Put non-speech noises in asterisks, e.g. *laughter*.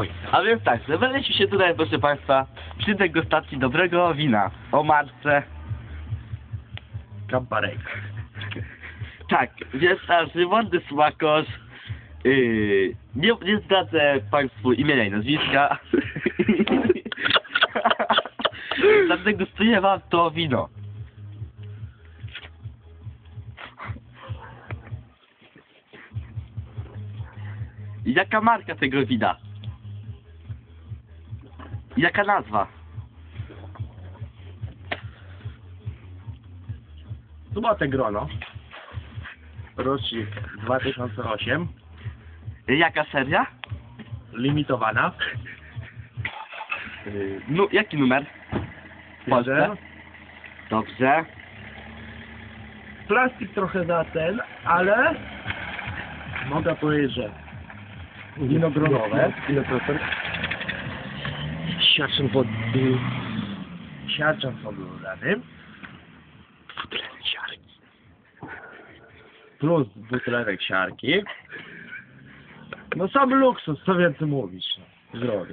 spokojnie. A więc tak, zebraliśmy się tutaj, proszę Państwa, przy degustacji dobrego wina o marce. Kamparek. Tak, jest nasz Władys Smakosz. Yy, nie, nie zdradzę Państwu imienia i nazwiska. *laughs* Zadegustuję Wam to wino. Jaka marka tego wina? Jaka nazwa? Złote grono. Rocznik 2008. Jaka seria? Limitowana. Nu, jaki numer? W Polsce? Dobrze. Plastik trochę za ten, ale mogę powiedzieć, że winogronowe. Ile procent? Siaczem pod... Siaczem podłożonym. Dwutlenek siarki. Plus butelek siarki. No sam luksus, co więcej mówić. No.